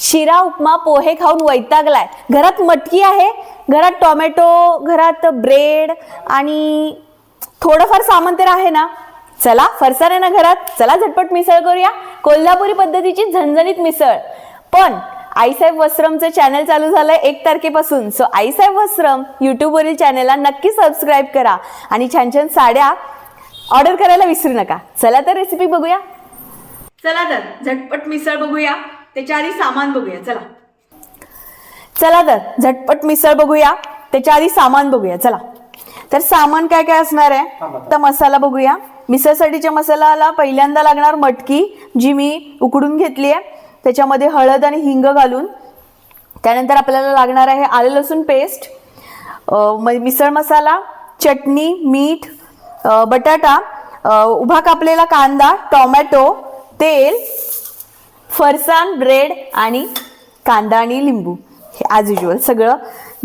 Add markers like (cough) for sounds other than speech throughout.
शिरा उपमा पोहे खाऊन वैतागलाय. घरात मटकी आहे घरात टोमॅटो घरात ब्रेड आणि थोडंफार सामान तर आहे ना. चला फरसाण आहे ना घरात? चला झटपट मिसळ करूया. कोल्हापुरी पद्धतीची झणझणीत मिसळ. पण आईसाहेब वस्त्रमचं चॅनल चालू झालंय एक तारखेपासून. सो आईसाहेब वस्त्रम यूट्यूबवरील चॅनलला नक्की सबस्क्राईब करा. आणि छान छान साड्या ऑर्डर करायला विसरू नका. चला तर रेसिपी बघूया. चला तर झटपट मिसळ बघूया. त्याच्या आधी सामान बघूया चला. चला तर झटपट मिसळ बघूया. त्याच्या आधी सामान बघूया चला. तर सामान काय काय असणार आहे? तर मसाला बघूया. मिसळसाठीच्या मसाल्याला पहिल्यांदा लागणार मटकी जी मी उकडून घेतली आहे. त्याच्यामध्ये हळद आणि हिंग घालून. त्यानंतर आपल्याला लागणार आहे आले लसूण पेस्ट मिसळ मसाला चटणी मीठ बटाटा अ, उभा कापलेला कांदा टोमॅटो तेल फरसाण ब्रेड आणि कांदा आणि लिंबू. हे ॲज युजल सगळं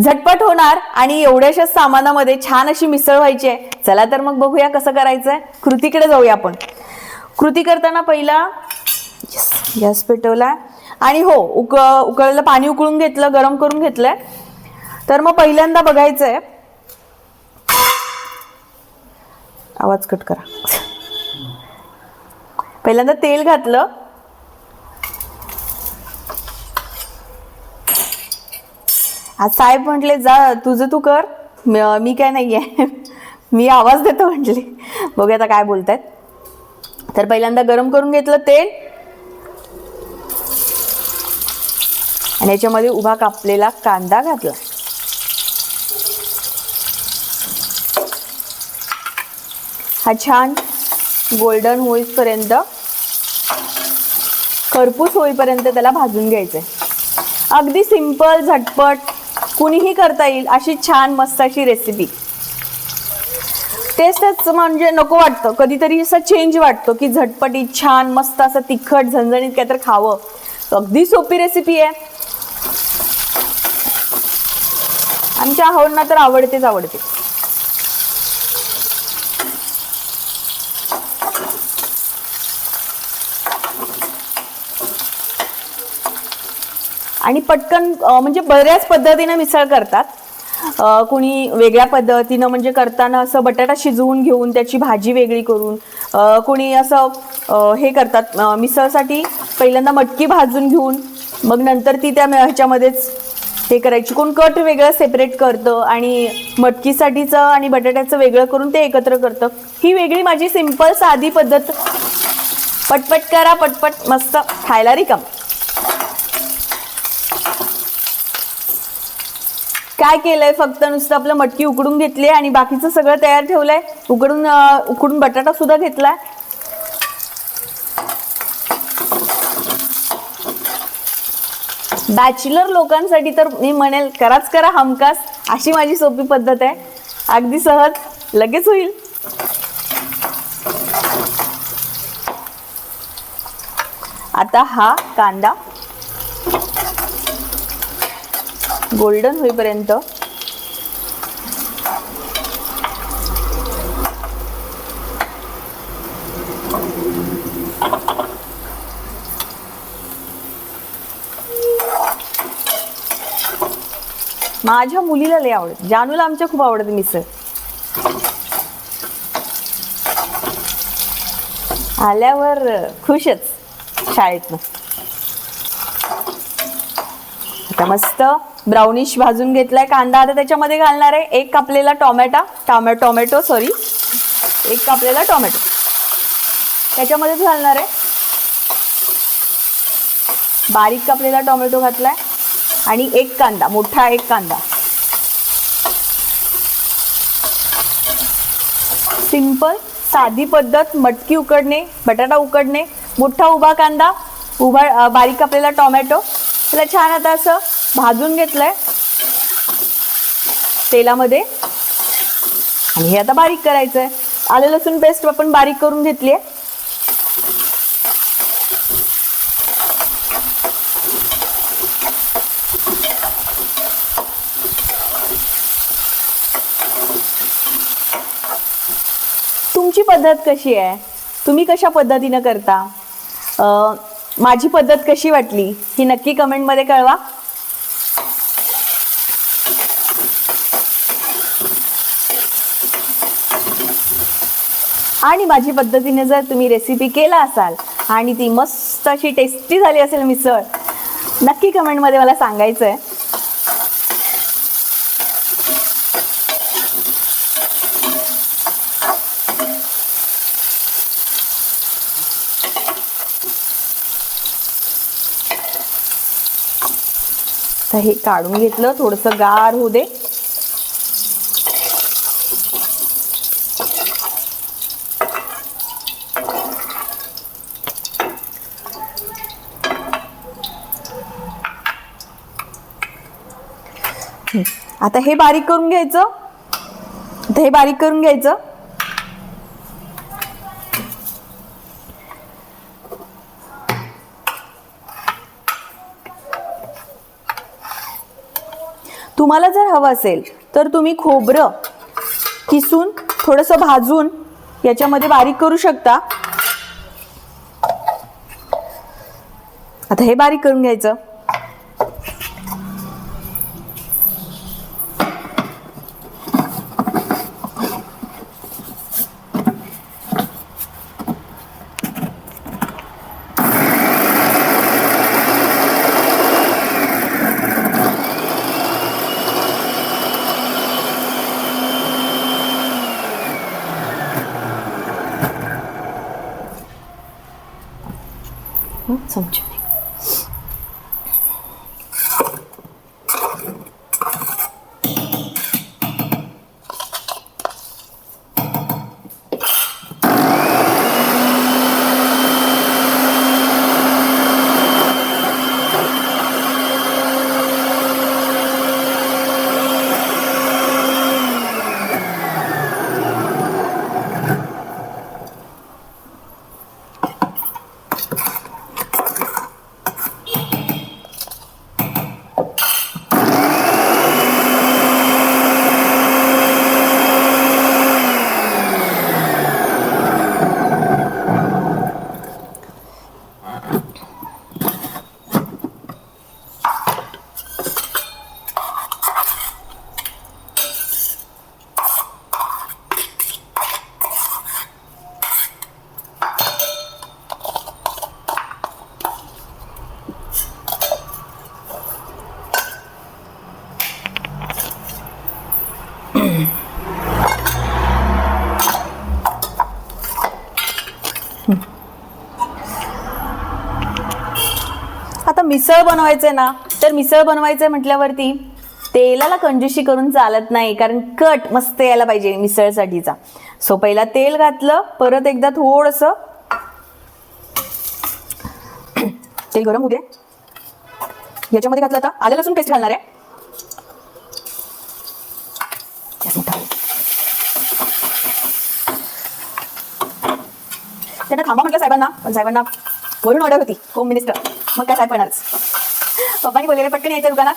झटपट होणार आणि एवढ्याशा सामानामध्ये छान अशी मिसळ व्हायची आहे. चला तर मग बघूया कसं करायचं आहे कृतीकडे जाऊया आपण. कृती करताना पहिला गॅस पेटवला. आणि हो उक उकळलं पाणी उकळून घेतलं गरम करून घेतलंय. तर मग पहिल्यांदा बघायचंय. आवाज कट करा. पहिल्यांदा तेल घातलं. आज साहेब म्हटले जा तुझं तू कर. मी काय नाही आहे मी आवाज देतो म्हटले. बघू आता काय बोलतायत. तर पहिल्यांदा गरम करून घेतलं तेल. आणि याच्यामध्ये उभा कापलेला कांदा घातला. हा छान गोल्डन होईपर्यंत खरपूस होईपर्यंत त्याला भाजून घ्यायचंय. अगदी सिंपल झटपट कुणीही करता येईल अशी छान मस्त अशी रेसिपी टेस्टच म्हणजे नको वाटतं. कधीतरी असं चेंज वाटतो की झटपटीत छान मस्त असं तिखट झणझणीत काय तर खावं. अगदी सोपी रेसिपी आहे. आमच्या आवडना तर आवडतेच आवडते आणि पटकन म्हणजे बऱ्याच पद्धतीनं मिसळ करतात. कुणी वेगळ्या पद्धतीनं म्हणजे करताना असं बटाटा शिजवून घेऊन त्याची भाजी वेगळी करून कुणी असं हे करतात मिसळसाठी पहिल्यांदा मटकी भाजून घेऊन मग नंतर ती त्या ह्याच्यामध्येच हे करायची. कोण कट वेगळं सेपरेट करतं आणि मटकीसाठीचं आणि बटाट्याचं वेगळं करून ते एकत्र करतं. ही वेगळी माझी सिंपल साधी पद्धत. पटपट करा पटपट मस्त. खायला रिकम. काय केलंय? फक्त नुसतं आपलं मटकी उकडून घेतली आणि बाकीचं सगळं तयार ठेवलंय. उकडून उकडून बटाटा सुद्धा घेतलाय. बॅचलर लोकांसाठी तर मी म्हणेल कराच करा हमखास. अशी माझी सोपी पद्धत आहे. अगदी सहज. लगेच होईल. आता हा कांदा. गोल्डन होईपर्यंत. माझ्या मुलीला लय आवडत. जानूला आमच्या खूप आवडते मिसळ. आल्यावर खुशच शाळेतनं. आता मस्त. ब्राउनिश भाजून घेतलाय कांदा. आता त्याच्यामध्ये घालणार आहे एक कापलेला टोमॅटा. टॉमॅ टोमॅटो सॉरी एक कापलेला टोमॅटो. त्याच्यामध्येच घालणार आहे. बारीक कापलेला टोमॅटो घातलाय. आणि एक कांदा मोठा एक कांदा. सिंपल साधी पद्धत मटकी उकडणे बटाटा उकडणे मोठा उभा कांदा उभा बारीक कापलेला टोमॅटो. त्याला छान आता असं भाजून घेतलंय. तेलामध्ये. आणि हे आता बारीक करायचंय. आलं लसूण पेस्ट आपण बारीक करून घेतली आहे तुमची पद्धत कशी आहे? तुम्ही कशा पद्धतीनं करता? माझी पद्धत कशी वाटली? ही नक्की कमेंटमध्ये कळवा. आणि माझी पद्धतीने जर तुम्ही रेसिपी केला असाल आणि ती मस्त अशी टेस्टी झाली असेल मिसळ नक्की कमेंटमध्ये मला सांगायचं आहे तर हे काढून घेतलं थोडंसं गार होऊ दे. आता हे बारीक करून घ्यायचं. आता हे बारीक करून घ्यायचं. तुम्हाला जर हवं असेल तर तुम्ही खोबरं किसून थोडंसं भाजून याच्यामध्ये बारीक करू शकता. आता हे बारीक करून घ्यायचं. हं, चमच्याने आता मिसळ बनवायचंय ना तर मिसळ बनवायचंय म्हटल्यावरती तेलाला कंजूशी करून चालत नाही कारण कट मस्त यायला पाहिजे मिसळसाठीचा. सो पहिला तेल घातलं परत एकदा थोडस तेल गरम होते याच्यामध्ये घातलं आता आलं लसूण पेस्ट घालणार आहे. आहे. त्यांना थांबा म्हटलं साहेबांना पण साहेबांना वरून ऑर्डर होती होम मिनिस्टर मग काय साहेब पडणारच पप्पांनी बोललेले पटकन यायचं दुकानात.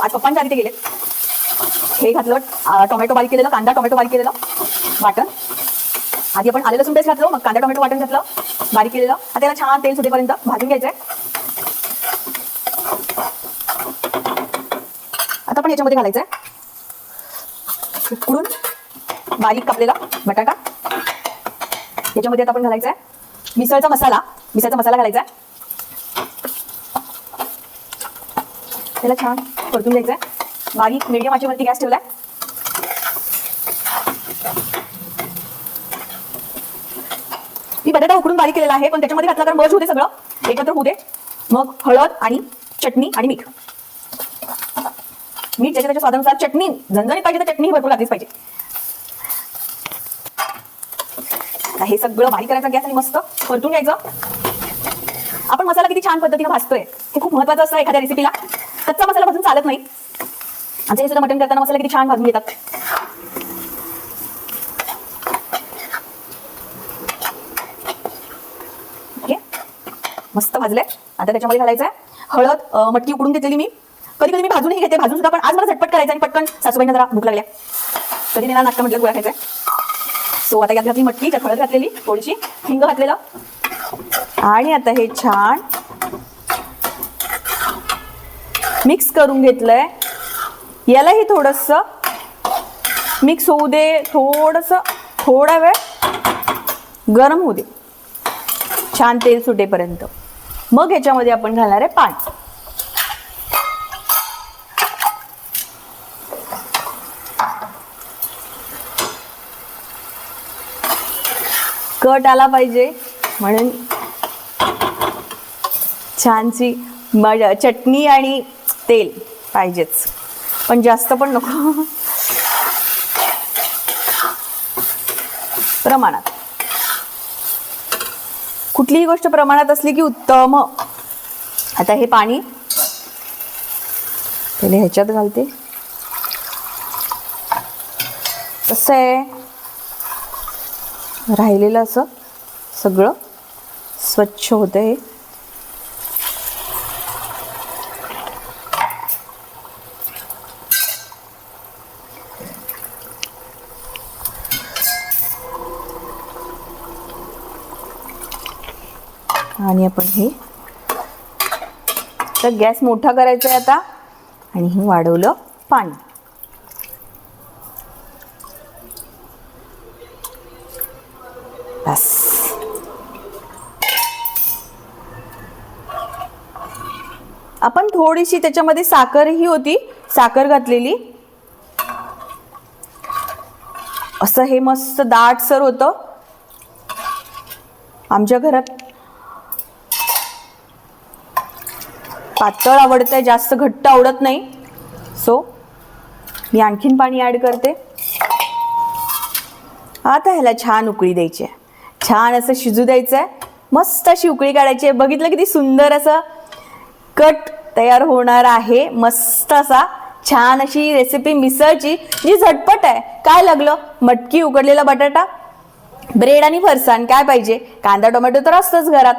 आज पप्पांच्या आधी ते गेले. हे घातलं टोमॅटो बारीक केलेलं कांदा टोमॅटो बारीक केलेलं वाटण. आधी आपण आलेलं सुद्धा घातलं मग कांदा टोमॅटो वाटण घातलं बारीक केलेलं. आता त्याला छान तेल सुटेपर्यंत भाजून घ्यायचंय. आता पण याच्यामध्ये घालायचंय. उकडून बारीक कापलेला बटाटा. याच्यामध्ये आता आपण घालायचा आहे मिसळचा मसाला मिसळचा मसाला घालायचा. आहे त्याला छान. परतून द्यायचं आहे बारीक मीडियम आचेवरती गॅस ठेवलाय. मी बटाटा उकडून बारीक केलेला आहे पण त्याच्यामध्ये घातला कारण मज होते सगळं. एकत्र होऊ दे. मग हळद आणि चटणी आणि मीठ. मीठ त्याच्या त्याच्या स्वादानुसार चटणी झणझणीत पाहिजे तर चटणी भरपूर लागलीच पाहिजे. हे सगळं बारीक करायचं गॅस आणि मस्त परतून घ्यायचं. आपण मसाला किती छान पद्धतीने भाजतोय हे खूप महत्वाचं असतं एखाद्या रेसिपीला कच्चा मसाला भाजून चालत नाही. आमच्या हे सुद्धा मटण करताना मसाला किती छान भाजून घेतात. ओके. मस्त भाजलंय. आता त्याच्यामध्ये घालायचं आहे हळद मटकी उकडून घेतलेली मी. कधी कधी मी भाजूनही घेते. भाजून सुद्धा पण आज मला झटपट करायचं आणि पटकन सासूबाईंना जरा भूक लागल्या कधी नेणार नाटकं म्हटलं गोळ्या खायचं सो आता यात घातली मटकी त्यात हळद घातलेली थोडीशी हिंग घातलेलं. आणि आता हे छान मिक्स करून घेतलंय. यालाही थोडस मिक्स होऊ दे थोडस थोडा वेळ गरम होऊ दे. छान तेल सुटेपर्यंत. मग ह्याच्यामध्ये आपण घालणार आहे पाणी. कट आला पाहिजे म्हणून छानशी चटणी आणि तेल पाहिजेच. पण जास्त पण नको. प्रमाणात. कुठलीही गोष्ट प्रमाणात असली की उत्तम. आता हे पाणी. पहिले ह्याच्यात घालते. कसं आहे. राहिलेलं असं सगळं. स्वच्छ होतं हे आणि आपण हे तर गॅस मोठा करायचा आहे आता. आणि हे वाढवलं पाणी. बस. आपण थोडीशी त्याच्यामध्ये साखरही होती. साखर घातलेली. असं हे मस्त दाटसर होतं. आमच्या घरात पातळ आवडतंय जास्त घट्ट आवडत नाही. सो मी आणखीन पाणी ॲड करते. आता ह्याला छान उकळी द्यायची आहे. छान असं शिजू द्यायचं आहे मस्त अशी उकळी काढायची आहे. बघितलं किती सुंदर असं कट तयार होणार आहे. मस्त असा छान अशी रेसिपी मिसळची. जी झटपट आहे. काय लागलं? मटकी उकडलेला बटाटा ब्रेड आणि फरसाण काय पाहिजे? कांदा टोमॅटो तर असतंच घरात.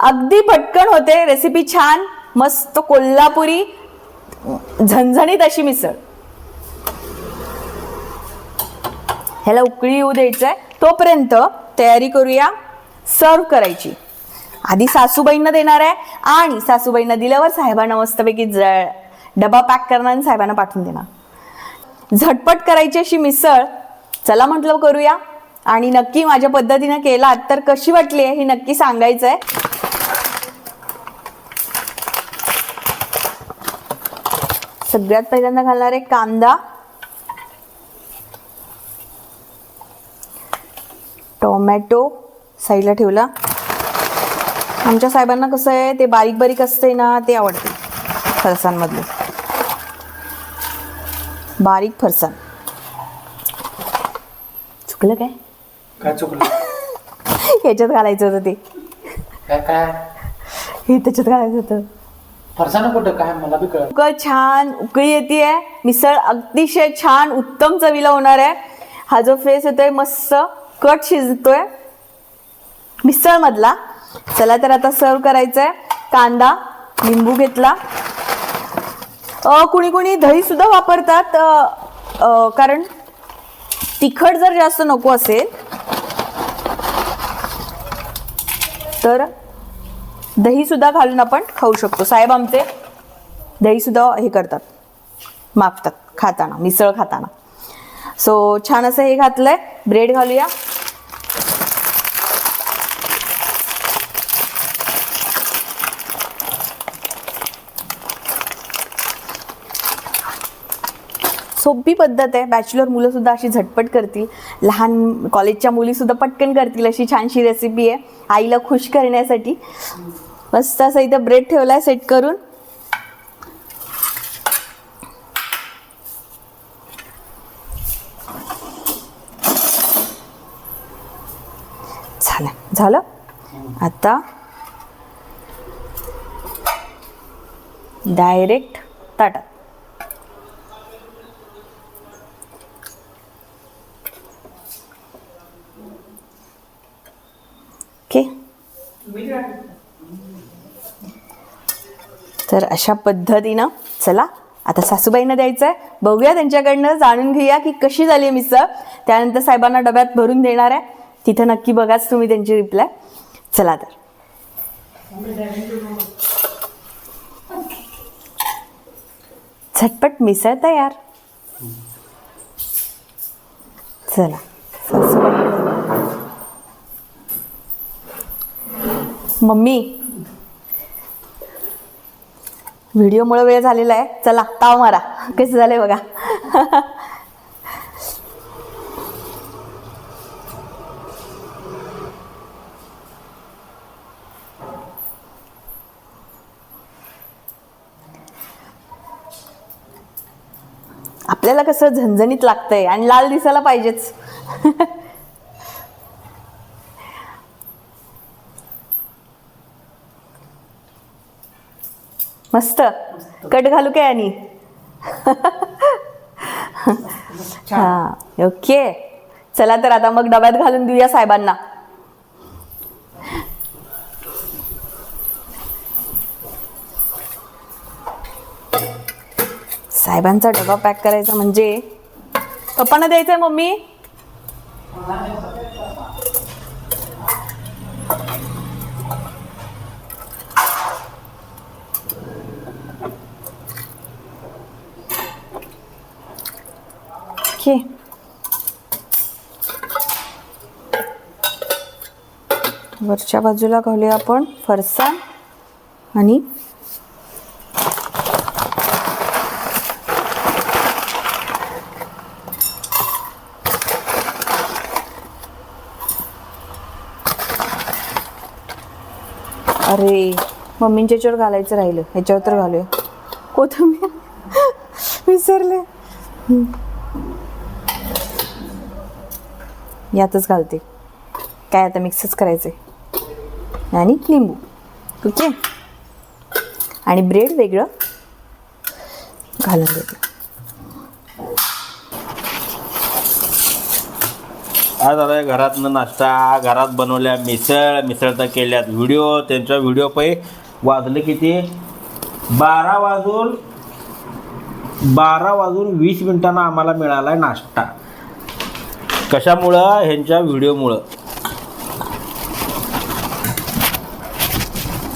अगदी पटकन होते. रेसिपी छान. मस्त कोल्हापुरी झणझणीत अशी मिसळ. ह्याला उकळी येऊ द्यायचं आहे तोपर्यंत तयारी करूया सर्व करायची. आधी सासूबाईंना देणार आहे आणि सासूबाईंना दिल्यावर साहेबांना मस्तपैकी ज डबा पॅक करणार आणि साहेबांना पाठवून देणार. झटपट करायची अशी मिसळ. चला म्हटलं करूया. आणि नक्की माझ्या पद्धतीनं केलात तर कशी वाटली आहे हे नक्की सांगायचं आहे सगळ्यात पहिल्यांदा घालणार आहे कांदा. टोमॅटो साईडला ठेवला. आमच्या साहेबांना कसं आहे ते बारीक बारीक असते ना ते आवडते. फरसांमधले बारीक फरसाण. चुकलं काय? काय चुकलं? (laughs) ह्याच्यात घालायचं होतं ते. काय काय? हे त्याच्यात घालायचं होतं. फरसाना कुठं? काय? मला बी कळ छान उकळी येते मिसळ अतिशय छान उत्तम चवीला होणार आहे. हा जो फेस येतोय मस्त कट शिजतोय. मिसळ मधला चला तर आता सर्व करायचं आहे कांदा लिंबू घेतला. अ, कुणी कुणी दही सुद्धा वापरतात. अ, अ, कारण तिखट जर जास्त नको असेल तर दही सुद्धा घालून आपण खाऊ शकतो. साहेब आमचे दही सुद्धा हे करतात. मागतात खाताना मिसळ खाताना. सो छान असं हे घातलंय. ब्रेड घालूया. सोपी पद्धत आहे. बॅचलर मुलं सुद्धा अशी झटपट करतील. लहान कॉलेजच्या मुली सुद्धा पटकन करतील अशी छानशी रेसिपी आहे. आईला खुश करण्यासाठी. मस्त असा इथं ब्रेड ठेवलाय सेट करून. झालं झालं? आता डायरेक्ट ताटात. ओके तर अशा पद्धतीनं चला आता सासूबाईंना द्यायचं आहे बघूया त्यांच्याकडनं जाणून घेऊया की कशी झाली आहे मिसळ. त्यानंतर साहेबांना डब्यात भरून देणार आहे. तिथं नक्की बघाच तुम्ही त्यांची रिप्लाय चला तर. झटपट मिसळ तयार. चला सासूबाई. मम्मी व्हिडिओमुळे वेळ झालेला आहे. चला ताव मारा. कसं झालंय बघा. आपल्याला कसं झणझणीत लागतंय आणि लाल दिसायला पाहिजेच. (laughs) मस्त. कट घालू काय आणि? हा ओके. चला तर आता मग डब्यात घालून देऊया साहेबांना. साहेबांचा डबा पॅक करायचा म्हणजे पप्पांना द्यायचंय मम्मी? ओके. वरच्या बाजूला घालूया आपण फरसा आणि अरे मम्मींच्या याच्यावर घालायचं राहिलं. ह्याच्यावर तर घालूया. कोथंबीर. (laughs) विसरले हम्म. यातच घालते. काय आता मिक्सच करायचे आणि लिंबू. ओके? आणि ब्रेड वेगळं घालून देते. आज आलाय घरातनं नाश्ता घरात बनवल्या मिसळ मिसळ तर केल्यात व्हिडिओ त्यांच्या व्हिडिओ पै वाजले किती? बारा वाजून बारा वाजून वीस मिनिटांना आम्हाला मिळाला आहे नाश्ता. कशामुळं? ह्यांच्या व्हिडिओमुळं.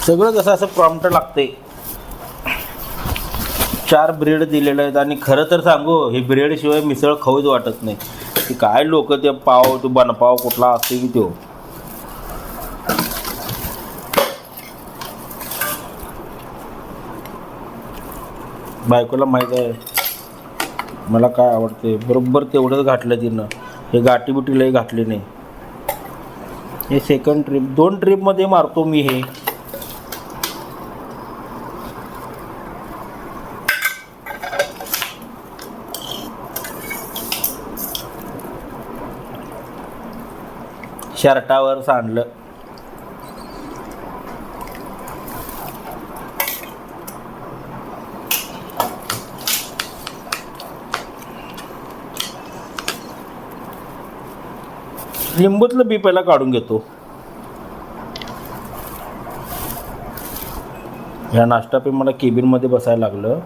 सगळं कसं असं प्रॉम्प्ट लागते चार ब्रेड दिलेले आहेत आणि खरं तर सांगू हे ब्रेडशिवाय मिसळ खाऊच वाटत नाही. की काय लोक ते पाव तो बनपाव कुठला असते की तो बायकोला माहीत आहे. मला काय आवडते बरोबर तेवढंच घातलं तिनं. हे गाठी बिटीलाही घातली नाही. हे सेकंड ट्रिप दोन ट्रिपमध्ये मारतो मी हे. शर्टावर सांडलं. लिंबूतलं बी पहिला काढून घेतो. ह्या नाश्ता पे मला केबिनमध्ये बसायला लागलं.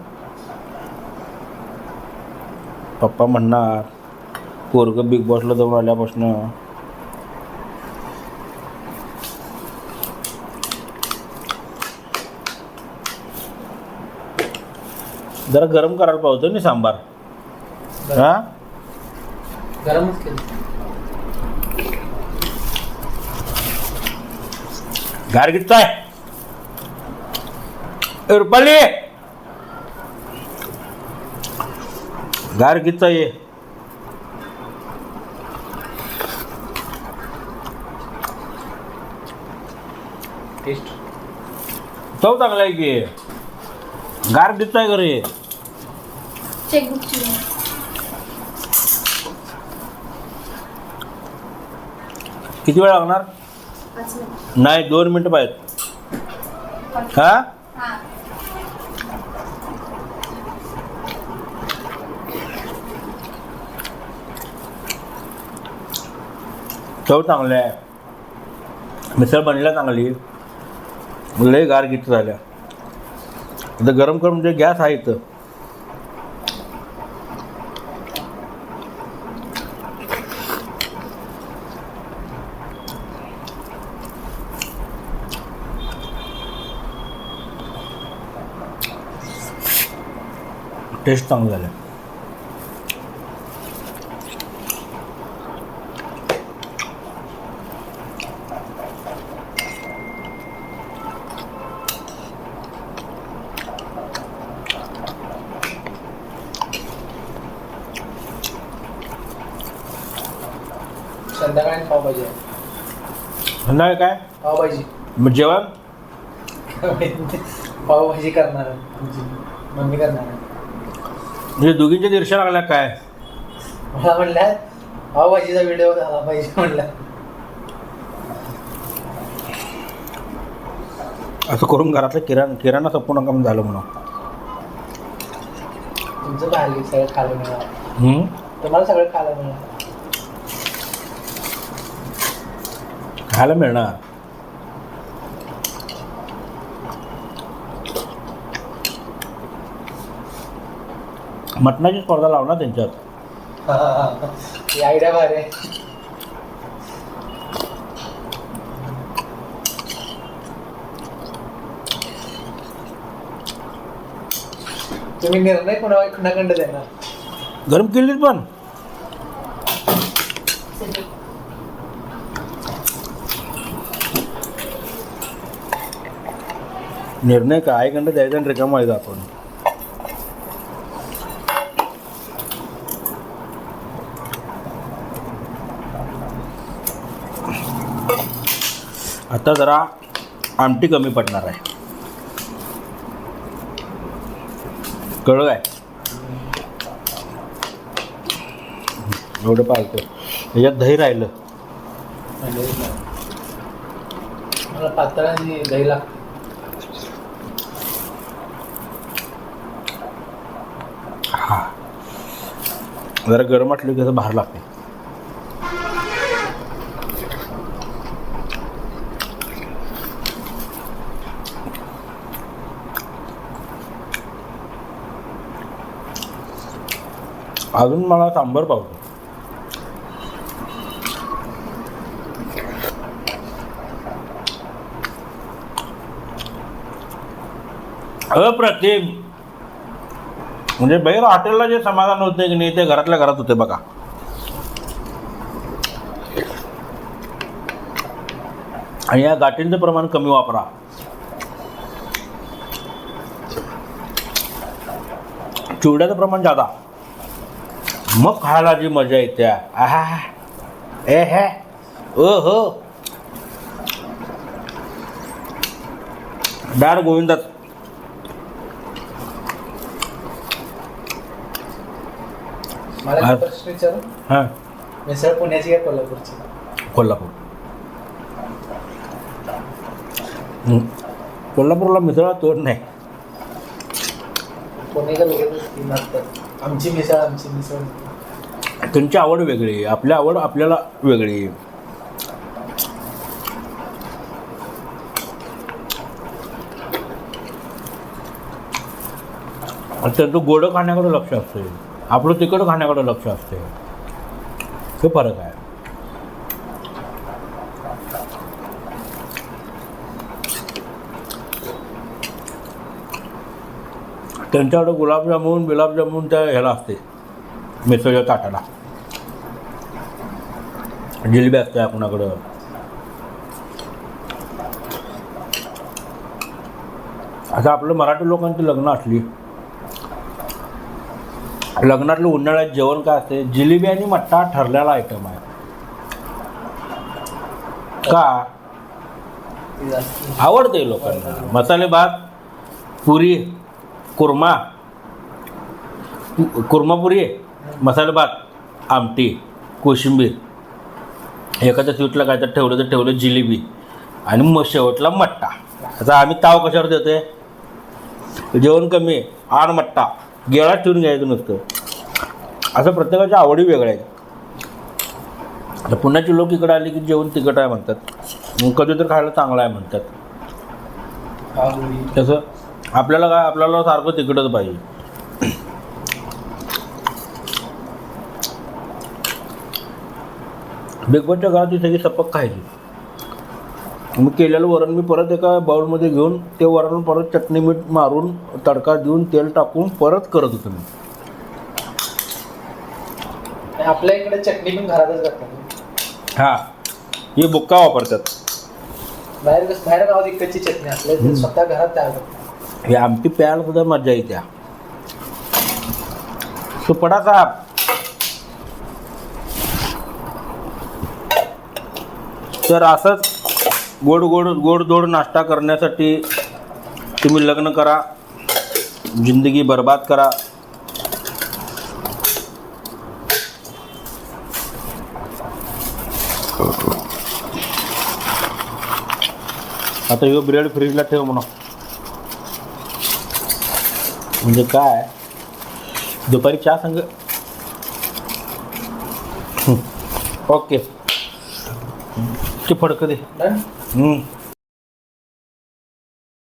पप्पा म्हणणार पोरगं बिग बॉसला जाऊन आल्यापासून. जरा गरम करायला पाहतो ना सांबार. हा? गरमच केलं गार घेताय ए, रुपाली! गार घेता ये. टेस्ट चव चांगला आहे की. गार घेताय घरी. चेकबुकची किती वेळ लागणार? नाही दोन मिनिटं पाहिजेत हा? चव चांगली आहे. मिसळ बनल्या चांगली. लय गार गीत झाल्या. आता गरम करून म्हणजे गॅस आहे इथं. टेस्ट चांगलं झालं. संध्याकाळी पावभाजी. संध्याकाळी काय? पावभाजी मग जेवण? (laughs) पावभाजी करणार मम्मी करणार. म्हणजे दोघींच्या दीर्षा लागल्या काय? मला म्हणल्या पावभाजीचा व्हिडिओ झाला पाहिजे म्हणलं असं करून घरातलं किराणा किराणा संपूर्ण काम झालं म्हणून. तुमचं भारी सगळं खायला मिळालं. हम्म? तुम्हाला सगळं खायला मिळालं. खायला मिळणार. मटणाची स्पर्धा लाव ना त्यांच्यात आयडिया भारी तुम्ही निर्णय कोणा कुणाकडे देणार? गरम केलीच पण. निर्णय काय आईकडं द्यायचा आणि रिकामा व्हायचा आपण. आता जरा आमटी कमी पडणार आहे. कळलं काय? एवढं पालतं त्याच्यात दही राहिलं. मला पातळ आणि दही लागते. जरा गरम वाटलं की असं बाहेर लागते. अजून मला सांबर पावतो अप्रतिम. म्हणजे बाहेर हॉटेलला जे समाधान होते की नाही ते घरातल्या घरात होते बघा. आणि या गाठींचं प्रमाण कमी वापरा. चिवड्याचं प्रमाण जादा. मग खायला जी मजा येते. आहा. ए हे. ओ हो. डाळ गोविंदात मला. एक प्रश्न विचारू? हां. मिसळ पुण्याची का कोल्हापूरची? कोल्हापूर. हं. कोल्हापूरला मिसळा तोड नाही. पुणेकर लोक आमची मिसळ आमची मिसळ. त्यांची आवड वेगळी आहे. आपली आवड आपल्याला वेगळी आहे. त्यांचं गोडं खाण्याकडे लक्ष असते आपलं तिखट खाण्याकडे लक्ष असते हे फरक आहे. त्यांच्याकडे गुलाबजामुन बिलाबजामून त्या ह्याला असते मिसळच्या ताटाला. जिलेबी असते कुणाकडं? आता आपलं मराठी लोकांची लग्न असली लग्नातलं उन्हाळ्यात जेवण काय असते? जिलेबी आणि मट्टा ठरलेला आयटम आहे. का? आवडते लोकांना. मसाले भात पुरी कुर्मा कुर्मापुरी मसाले भात आमटी कोशिंबीर. एखाद्या स्वीटला काय तर ठेवलं तर ठेवलं जिलेबी. आणि मग शेवटला मट्टा. आता आम्ही ताव कशावर देतोय? जेवण कमी आहे. आण मट्टा. गेळात ठेवून घ्यायचं नसतं. असं प्रत्येकाच्या आवडी वेगळ्या आहेत आता पुण्याची लोक इकडे आली की जेवण तिखट आहे म्हणतात. मग कधी तर खायला चांगलं आहे म्हणतात. तसं आपल्याला काय आपल्याला सारखं तिकडच पाहिजे. बिगबटच्या काळात ती सगळी सपक खायची. मग केलेलं वरण मी परत एका बाउलमध्ये घेऊन ते वरण परत चटणी मीठ मारून तडका देऊन तेल टाकून परत करत होतो मी. आपल्या इकडे चटणी पण घरातच करतात. हा. हे बुक्का वापरतात. बाहेर बाहेर गावात इकडची चटणी आपल्या स्वतः घरात तयार करतात. हे आमटी प्यायला सुद्धा मजा येते सुपडा साहेब. तर असंच गोड गोड गोडधोड नाश्ता करण्यासाठी तुम्ही लग्न करा जिंदगी बर्बाद करा. आता ह्यो ब्रेड फ्रीजला ठेव म्हणा म्हणजे काय? दुपारी चहा सांग हं. ओके. ते फडकं दे डन हं.